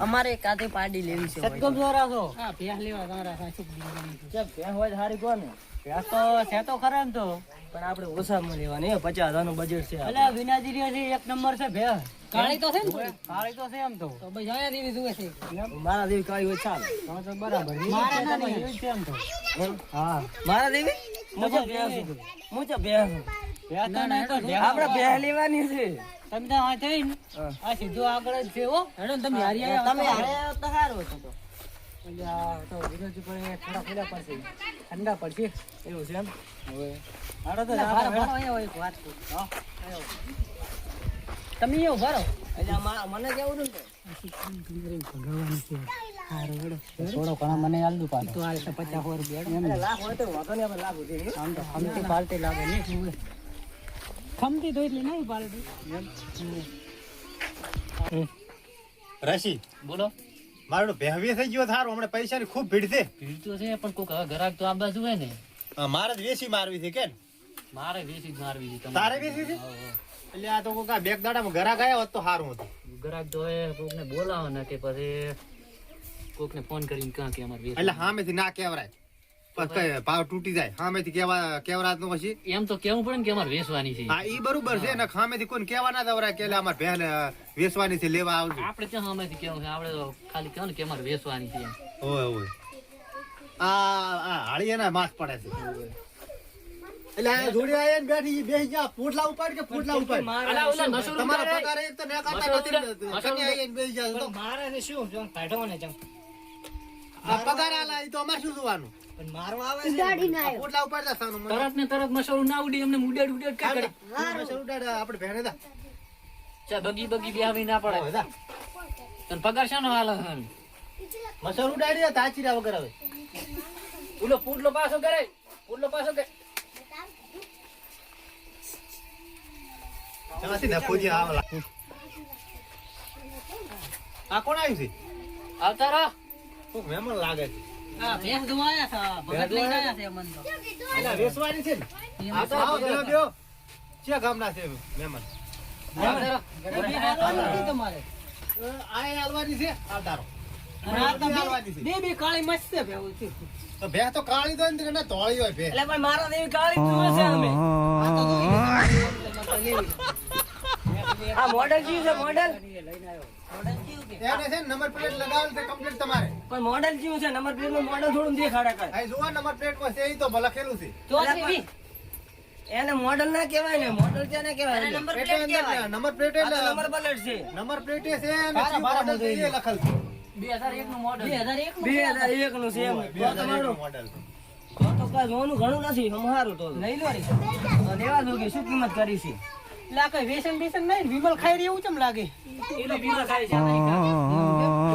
અમારે કાતે પાડી લેવી છે સત્કમ દ્વારા છો? હા ભેહ લેવા તારા સાચું બીજાની તો. હોય હારી કોને? ભેં તો છે તો ખરા ને તો. પણ આપણે ઓછામાં લેવાની પચાસ હજારનું બજેટ છે અલા વિનાજી રહ્યો છે એક નંબર છે ભેહ કાળી તો છે ને કાળી તો છે એમ તો. ભાઈ આયા જેવી જુએ છે. મારા દેવી કાળી હોય ચાલે. તો બરાબર. મારા ના છે એમ તો. હા. મારા દેવી મુજબ ભેં છું મુજબ ભેં છું ના, ના, તો ભેહ. લેવાની છે. તમે તો આ થઈને આ સીધું આગળ જ છે હેડો તમે હારી આયા તમે હારે તો સારું હતું તો. તો વિરોધી પર એ ઠંડા પડશે. ઠંડા પડશે. એવું છે એમ? હાડો તો ભારો ભારો અહીંયા હોય એક વાત કહું. હા, આયો. તમે એટલે મને કેવું નથી. થોડો ઘણા મને આલ દઉં તો આ પચાસ વર્ષ રૂપિયા. લાખ હોય તો વાંધો નહીં લાખ ઉધી આમ તો પાલટી લાગે નહીં. ખમતી તો એટલી નહીં પાલટી રશી બોલો. મારો ભેહવી થઈ ગયો થારું. હમણાં પૈસાની ખૂબ ભીડ છે. ભીડ તો છે પણ કોક હવે ગ્રાહક તો આ બાજુ હોય ને. મારે જ વેસી મારવી છે કેમ? મારે વેસી જ મારવી છે. તારે વેસી છે? એટલે આ તો કોક આ બેક દાડામાં ગ્રાહક ગયા હોત તો સારું હતું. ગ્રાહક તો કોકને બોલાવો ને કે પછી કોકને ફોન કરીને કાં કે અમારે એટલે હામેથી ના કઈ ભાવ તૂટી જાય. સામેથી કેવા કેવરાતનું પછી? એમ તો કેવું પડે ને કે અમારે વેચવાની છે. હા ઈ બરોબર છે. ને સામેથી કોઈ કેવા ના દવરાય કે અમારે ભેન વેચવાની છે લેવા આવજો. આપણે ક્યાં સામેથી કેવું છે? આપણે તો ખાલી કહો ને કે અમારે વેચવાની છે ઓય ઓય. આ આ હાળી એના માસ પડે છે. એટલે આ જોડે આયા ને બેઠી ઈ જા પોટલા ઉપાડ કે પોટલા ઉપાડ? અલા, ઓલા મસૂર તમારો પગાર એક તો ના કરતા નથી મસૂર કન્યા આઈને બેસી મારે ને શું જો કાઢો ને ચમ આ પગાર આલા ઈ તો અમારે શું જોવાનું? પણ મારવા આવે છે. આ પોટલા ઉપાડતા સાનું તરત ને તરત મસાલું ના ઉડી એમને ઉડેડ ઉડેડ કઈ કરે. મસર ઉડાડે આપણે ભેણે દા. ચા બગી બગી બેહાવી ના પડે. દા. તને પગાર શાનો હાલે છે? મસર ઉડાડી તાચીરા વગર હવે ઉલો પૂડલો પાછો કરે. પૂડલો પાછો કરે. ચાલસી ના ખોજી આવલા આ કોણ આવ્યું છે? આવતા રહો. કોક મહેમાન લાગે છે. હા ભેંસ ધોવાયા હતા ભગત લઈને આયા છે? મન તો એટલે વેચવાની છે ને? આ તો આવો બેહો બેહો ગામના છે મહેમાન? તમારે. આ આલવાની છે? આવતારો અને આ તો બે- બે બે કાળી મસ્ત છે ભેવું છે તો ભે તો કાળી તો ને ધોળી હોય ભે એટલે પણ મારા દેવી કાળી જુએ છે અમે. આ મોડેલ કયું છે મોડેલ એને છે નંબર પ્લેટ લગાવેલ છે કમ્પ્લીટ તમારે. પણ મોડેલ કયું છે નંબર પ્લેટ મોડેલ થોડું દેખાડે કર અહીં જુઓ નંબર પ્લેટમાં છે ઈ તો ભલે છે. એને મોડેલ ના કહેવાય ને મોડેલ ક્યાં ના. કહેવાય નંબર પ્લેટ કહેવાય. નંબર પ્લેટ એટલે નંબર પ્લેટ છે. નંબર પ્લેટ છે અને કયું છે એ લખેલ છે. બે હજાર એક નું મોડલ બે હજાર એક નું બે હજાર એક નું છે એમ. તો તમારું એકનું તો તો જોવાનું ઘણું નથી અમારું તો. લઈ લો રે. લેવા દો કે શું કિંમત કરી છે? એટલે વેસન બેસન નહીં વિમલ ખાઈ રહ્યું ચમ લાગે? એટલે વિમલ ખાય છે.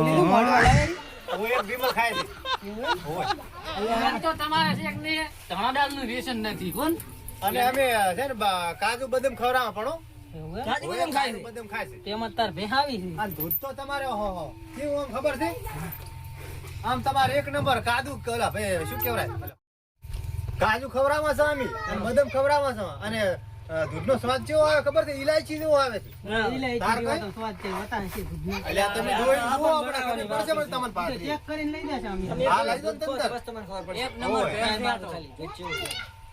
લીલું મોઢું રી. હું. એક વિમલ ખાય છે. હોય. તો તમારા છે કે ને ધણા દાળનું વેસન નથી કોણ? અને અમે છે ને કાજુ બદામ. એવું એમ? કાજુ બદામ ખાય બદામ ખાય છે. તેમાં તાર ભેહાવી છે. આ દૂધ તો તમારે હો હો. કેવું આમ ખબર છે? આમ તમારે એક નંબર કાજુ કલા ભાઈ શું કહેવાય? કાજુ ખવડાવવા છો અમે અને બદામ ખવડાવવા છો અને દૂધનો સ્વાદ જેવો આવે ખબર છે? ઇલાયચી જેવો આવે છે. ઇલાયચી જેવો સ્વાદ છે વટાણ છે દૂધનો. એટલે તમે જોઈ જુઓ આપણે ખબર પડશે પણ તમને તો ચેક કરીને લઈ જશે અમે. હા, લઈ બસ તમને ખબર પડશે એક નંબર હોય.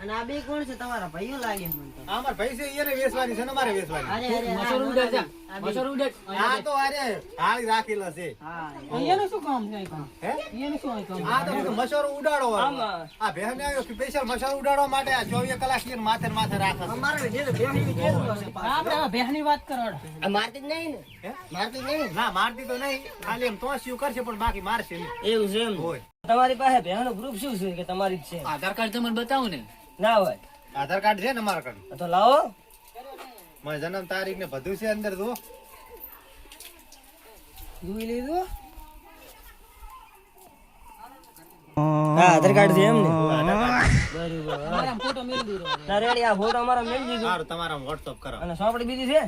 અને આ બે કોણ છે? તમારા ભાઈઓ લાગે મને તો. આ ભાઈ છે એને વેચવાની છે ને અમારે વેચવાની. અરે અરે મસૂર આ ઉડે છે આ બે- મસૂર ઉડે આ તો અરે હાળી રાખેલા છે. હા અહીંયાનું શું કામ છે હે? અહીંયાનું શું કામ? આ તો બધું ઉડાડો આ. બહેને આવ્યો સ્પેશિયલ ઉડાડવા માટે આ ચોવીસ કલાક માથે માથે રાખે છે. અમારે જે બેહી જેવું આપણે આ વાત કરો આ મારતી નહીં ને? મારતી નહીં ના? મારતી તો નહીં. ખાલી એમ તો શું કરશે પણ બાકી મારશે નહીં. એવું છે એમ? હોય. તમારી પાસે ભેણનું ગ્રુપ શું છે કે તમારી જ છે? આધાર કાર્ડ તમને બતાવું ને. ના હોય. આધાર કાર્ડ છે ને મારા કાર્ડ તો લાવો. મારી જન્મ તારીખ ને બધું છે અંદર જુઓ. જોઈ લીધું હા આધાર કાર્ડ છે એમ ને મારા ફોટો મેળ દીધો ના રેડી આ ફોટો અમારો મેળ દીધો. સારું તમારા વોટ્સઅપ કરો. અને સોપડી બીજી છે?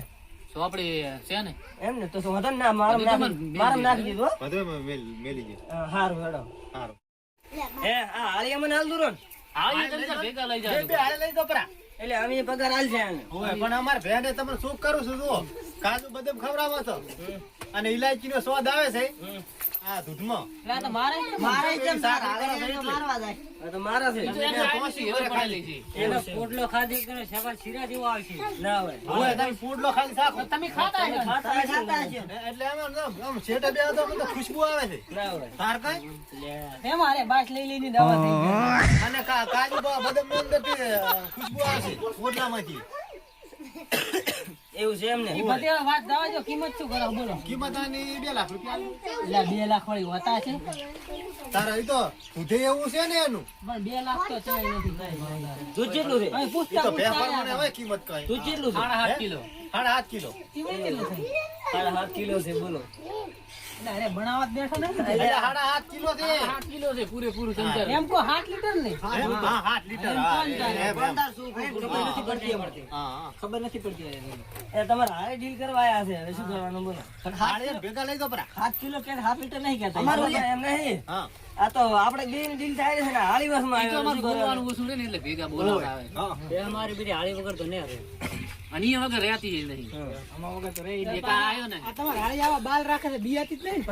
ને એમ ને? તો શું ને મારમ નાખી મારમ નાખી દીધું બધું મેલી હા, હારું હેડો. સારું હે આ હાલી મને હાલ દુરો ને. એટલે અમે પગાર હાલ છે પણ અમારે ભેને તમે શું કરું છું જુઓ. કાજુ બદામ ખવડાવો છો. અને ઇલાયચીનો સ્વાદ આવે છે. આ દૂધમાં. એટલે મારે મારે જેમ શાક તાર હાલે કરો એમ તો મારવા જાય. તો મારા છે. એનો પોટલો ખાધી કરે સવાર શીરા જેવો આવશે? ના હોય. ઓય તમે ફૂડલો ખાલી શાકો. તમે ખાતા હશો. ખાતા ખાતા ને? એટલે આમ આમ શેઠે બે તો મને તો આવે છે. ના હોય. તાર કઈ? લે. મારે બાસ લઈ લઈને દવા થઈ અને કા- કાજુ બદામની અંદરથી અ, ખુશ્બુ આવે છે ફોડલામાંથી એવું છે એમ ને ઈ વાત દવા જો કિંમત શું કરો બોલો. કિંમત આની બે લાખ રૂપિયા એટલે બે લાખ વાળી હોતા છે. તારા એ તો દૂધે એવું છે ને એનું? પણ બે લાખ તો ચાય નથી દૂધ કેટલું છે પૂછતા તો વેપાર મને હવે કિંમત કહે. દૂધ કેટલું છે? સાડા આઠ કિલો. સાડા આઠ કિલો. કિંમત કેટલું થઈ સાડા કિલો છે બોલો. ખબર ખબર નથી પડતી એમાંથી. હા, હા. ખબર? નથી પડતી એને. એ તમારે હારે ડીલ કરવા આયા છે હવે શું કરવાનું બોલો? ભેગા લઈ દો સાત કિલો કે સાત લીટર નહીં કહેતા. અમારું એમ નહીં. આ તો આપણે બે ની ડીલ થાય છે ને ને એટલે ભેગા બોલાવા આવે. હા. એ અમારી બીજી હાળી વગર તો નહીં રહે અને વગર રહેતી નહીં. આમાં વગર તો રહી એક આયો ને આ તમારે હાળી આવા બાલ રાખે છે બિયાતી જ નહીં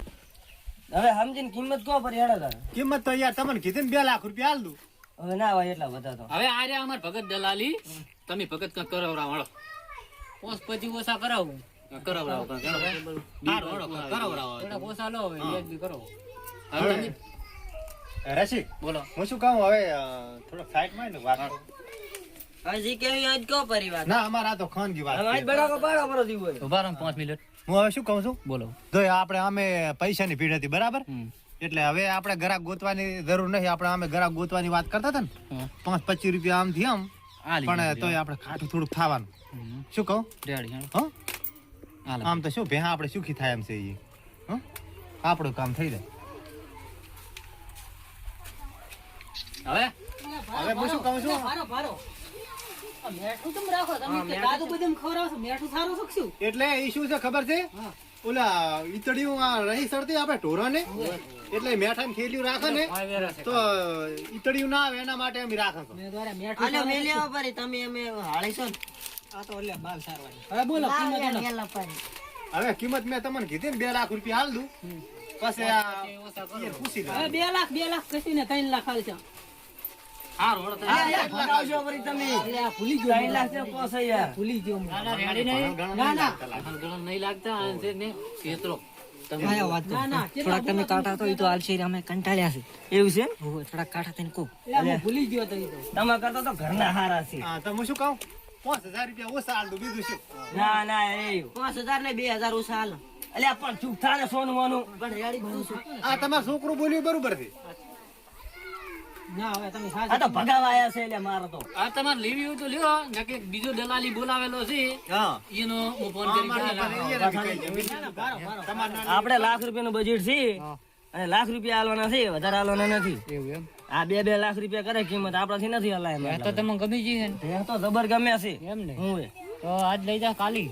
હવે સમજીને કિંમત કહો પર હેડો તારે. કિંમત તો યાર તમને કીધી ને બે લાખ રૂપિયા હાલ દઉં. હવે ના હોય એટલા બધા તો. હવે આ રહ્યા અમાર ભગત દલાલી. તમે ભગત કંઈક કરાવરા વાળો પોસ પછી ઓછા કરાવું. કરાવરાવો કરાવરાવો. ઓછા લો હવે એક બી કરો હવે રસિક બોલો. હું શું કહું હવે થોડો થોડોકમાં ને વાત હવે કેવી આજ કહો પરિવાર ના અમારે તો ખાનગી વાત હવે આજ છે. પાડો પર દીવો ઊભા રહો ને મિનિટ. હું હવે શું કહું છું? બોલો. જો આપણે અમે પૈસાની ભીડ હતી બરાબર? હમ. એટલે હવે આપણે ગ્રાહક ગોતવાની જરૂર નથી આપણે અમે ગ્રાહક ગોતવાની વાત કરતા હતા ને પાંચ પચીસ રૂપિયા આમ આ લીધું. પણ તોય આપણે ખાટું થોડુંક થવાનું શું કહું? Ready, hello. હા? આ લો. આમ તો શું ભેહા આપણે સુખી થાય એમ છે ઈ. આપણું કામ થઈ જાય. હવે? હવે હું શું કહું છું? એટલે ઈ શું છે ખબર છે? ઓલા ઈતડિયું રહી સરતી આપણે ઢોરાને? એટલે મેઠાની થેલીઓ રાખે ને તો ઈતડિયું ના આવે એના માટે અમે રાખે છે. મેં દ્વારા મેઠું આલે સારું છે. મેલ્યા પરી તમે અમે હાળી ને. આ તો એટલે બાલ સારવાની. હવે બોલો કિંમત હવે મેં તમને કીધી ને બે લાખ રૂપિયા હાલ દઉં. પછી પૂછી લે. બે લાખ બે લાખ કશું ને ત્રણ લાખ હાલ છે. તમે. છે? ના ના. હાલ ગળણ નહીં લાગતા આ છે ને છેતરો. તમે ના ના થોડાક તમે કાંટા તો એવું છે? થોડાક કાંટા થઈને કહો. ભૂલી ગયો તો ઈ તો. તમારા કરતા તો ઘરના હારા છે. હા શું કહું? પાંચ હજાર રૂપિયા ઓછા હાલ બીજું શું? ના ના એ પાંચ હજાર ને બે હજાર ઓછા હાલો અલ્યા પણ ચૂપ થાય સોનું મોનું પણ આ તમારું છોકરું બોલ્યું બરોબર છે. ના હવે તમે આ તો ભગાવા આયા છે એટલે મારો તો. આ તમારે લેવી હોય તો લ્યો નકે બીજો દલાલી બોલાવેલો છે હા. એનો હું ફોન કરી આપણે લાખ રૂપિયાનું બજેટ છે અને લાખ રૂપિયા આલવાના છે વધારે આલવાના નથી. એવું એમ? આ બે બે લાખ રૂપિયા કરે કિંમત આપણાથી નથી હલાય તો તમે ગમી જઈએ ને? તો જબર ગમે છે. એમ ને? હું તો આજ લઈ જા કાલી.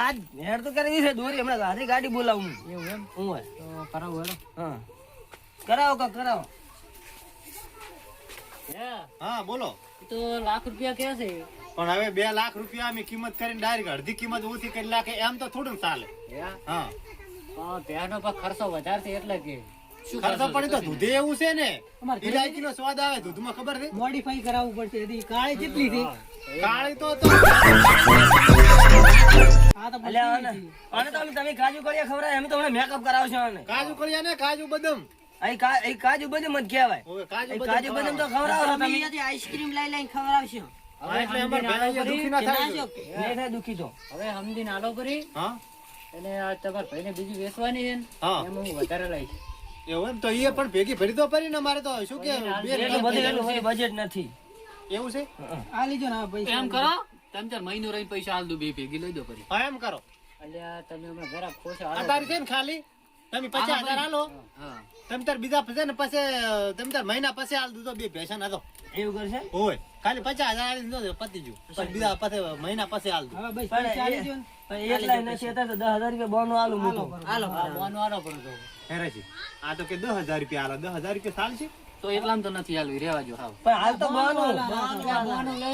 આજ હેડ તો કરી છે દોરી. હમણાં હારી ગાડી બોલાવું. એવું એમ? હું. તો કરાવું હેડો. હા. કરાવો કા કરાવો. હે હા બોલો. તો લાખ રૂપિયા કે છે. પણ હવે બે લાખ રૂપિયા અમે કિંમત કરીને ડાયરેક્ટ અડધી કિંમત ઓછી કરી લાખે એમ તો થોડું ચાલે. હા. ત્યાંનો પર ખર્ચો વધારે છે એટલે કે ખર્ચો પડી તો દૂધે એવું છે ને. અમારે ઇલાયચી સ્વાદ આવે દૂધમાં ખબર છે? મોડિફાઈ કરાવવું પડશે. એથી કાળી કેટલી છે? કાળી તો કાજુ કરિયા ખબર અમે તો હમણાં મેકઅપ કરાવશો કાજુ કળિયા ને કાજુ બદામ. કાજુ બદામ જ કહેવાય. કાજુ બદામ તો ખવડાવો. છો તમે તમે અહીંયાથી આઈસ્ક્રીમ લઈ લઈને ખવડાવશો. અમારે દુખી ના કે ના થાય. જો નહીં થાય દુખી તો. હવે સમજીને આલો કરી. અને તમારા ભાઈને બીજું વેચવાની છે ને હું. વધારે લઈશ. એવું તો એ પણ ભેગી ભરી દો પરી ને મારે તો શું કે બજેટ નથી. એવું છે? આ લીજો ને આ પૈસા. એમ કરો તમે તાર મહિનો રહી પૈસા હાલ દો બે ભેગી લઈ દો કરી એમ કરો. એટલે તમે હમણાં જરા ખોશ આ તારી છે ને ખાલી? તમે પચાસ હજાર હાલો. તમે તાર બીજા પછે ને પછી તમે તાર મહિના પછી હાલ દીધો બે ભેસન ના એવું કરશે? હોય ખાલી પચાસ હજાર હાલી દીધો પતી ગયું. પછી બીજા પછી મહિના પછી હાલ ને. તો દસ હજાર રૂપિયા બોનું આલું મૂકું. હાલો બોનો આલો પણ તો. હેરાજી આ તો કે દસ હજાર રૂપિયા હાલો દસ હજાર રૂપિયા ચાલશે? તો તો એટલામાં તો નથી હાલવી રેવા જો હાવ. પણ હાલ તો બહાનું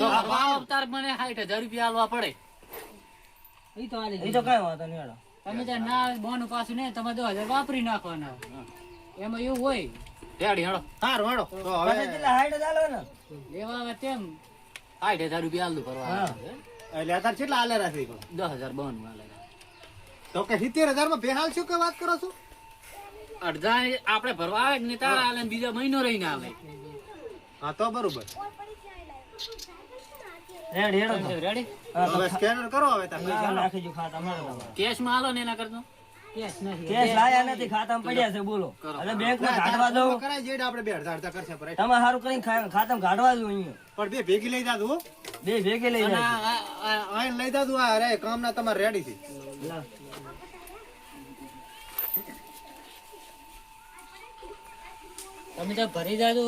તો આ અવતાર મને સાઠ હજાર રૂપિયા હાલવા પડે. ઈ તો હાલી એ તો કઈ વાંધો નહીં. તમે ત્યાં ના બોનું પાછું ને તમે દો હજાર વાપરી નાખવાના. એમાં એવું હોય. રેડી હેડો સારું હેડો તો હવે કેટલા હાઈડ ચાલો ને? એવા હવે તેમ. સાઠ હજાર રૂપિયા હાલતું કરવા એટલે અત્યારે કેટલા હાલે રાખી દસ હજાર બન હાલે તો કે સિત્તેર હજારમાં બેહાલ શું કે વાત કરો છો? અડધા આપણે ભરવા આવે જ ને તારા હાલે ને બીજા મહિનો રહીને આવે હા તો બરોબર. રેડ હેડો રેડી હવે સ્કેનર કરો હવે તમે. નાખી જો ખાતામાં હેડો તમારે. કેશમાં હાલો ને એના કરતો? કેસ નથી. લાયા નથી. ખાતામાં પડ્યા છે બોલો. એટલે બેંકમાં કાઢવા દઉં. કરાય જેડ આપણે બે અડધા અડધા કરશે પર. તમે સારું કરીને ખાતામાં કાઢવા દઉં અહીંયા. પણ બે ભેગી લઈ જાતું બે ભેગી લઈ અને આ- આ- આ- આઈને લઈ જાતું આ અરે કામના તમારે રેડી છે. તમે તો ભરી જાજો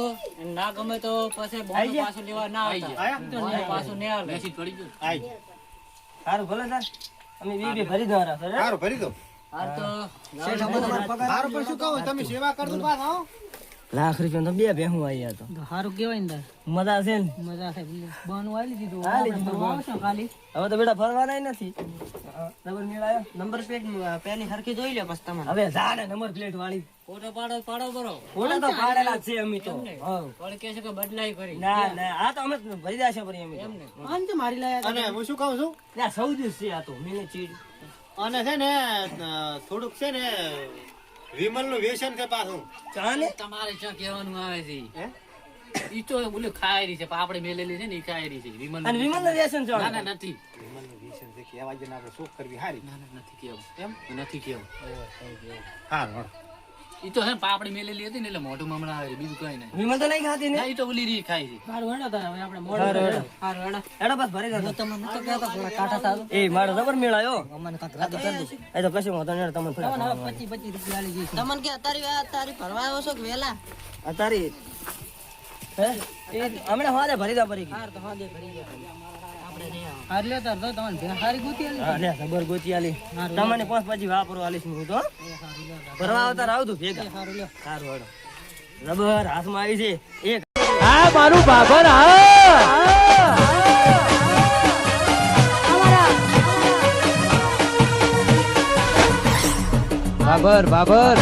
ના ગમે તો પછી બોનું પાછું લેવા ના આવતા. પાછું ને આવે. મેસેજ પડી ગયો. આઈ સારું ભલે સર અમે બી બી ભરી રાખો સારું ભરી દો. હાલ તો સારું પર શું કહું તમે સેવા કરજો પાછા લાખ રૂપિયા તો બે ભેહું આવી તો. સારું કેવાય ને મજા છે ને? મજા છે બોનું આલી દીધું. આલી દીધું. ખાલી. હવે તો બેટા ફરવાના નથી. નંબર મેળાયો નંબર પ્લેટ પેલી સરખી જોઈ લો પછી તમારે. હવે જાણે નંબર પ્લેટ વાળી. ફોટો પાડો પાડો બરો. ફોટો તો પાડેલા જ છે અમે તો. પણ કે છે કે બદલાઈ કરી. ના ના આ તો અમે ભરી દેશે ફરી અમે તો. આમ તો મારી લાયા અને હું શું કહું છું? ના સૌ દિવસ છે આ તો મેને ચીડ. અને છે ને થોડુંક છે ને વિમલનું વ્યસન છે પાછું. ચાલે? તમારે શું કહેવાનું આવે છે? ઈ તો બોલે ખાયરી છે પણ આપણે મેલેલી છે ને ઈ ખાયરી છે વિમલ અને વિમલનું વ્યસન ના ચાલે ના નથી. વિમલનું વ્યસન છે કે આવા જઈને આપણે શોખ કરવી હારી. ના ના નથી કેવું એમ? નથી કેવું હારું ઈ તો હે પાપડી મેલેલી હતી ને એટલે મોઢું મમણા આવે બીજું કઈ નહીં. વિમલ તો નહીં ખાતી ને? ના ઈ તો ઓલી રી ખાઈ છે. મારું હેડો તારે હવે આપણે મોઢું હેડો. સારું હેડો. હેડો બસ ભરી દો. તમે નતો કહેતા થોડા કાઠા થાતું એ મારો જબર મેળાયો. અમને કાક રાતો કરી દઈશું એ તો કશું હું નહીં તમને ફરી તમને હવે પચીસ પચીસ રૂપિયા આલી જઈશ તમને કે અત્યારે તારી ભરવા આવો છો કે વેલા? અતારી. તારી હે? એ હમણે હોદે ભરી દો ભરી ગઈ હાર તો હોદે દે ભરી ગયા આપણે તર આવે. તો તમને ભેં ગોતી આલી. અરે લે ગોતી આલી. તમને પાંચ પછી વાપરો આલીશ હું તો. ભરવા આવતા આવતું ભેગા. સારું લ્યો. સારું હેડો રબર હાથમાં આવી છે. એક. બાબર બાબર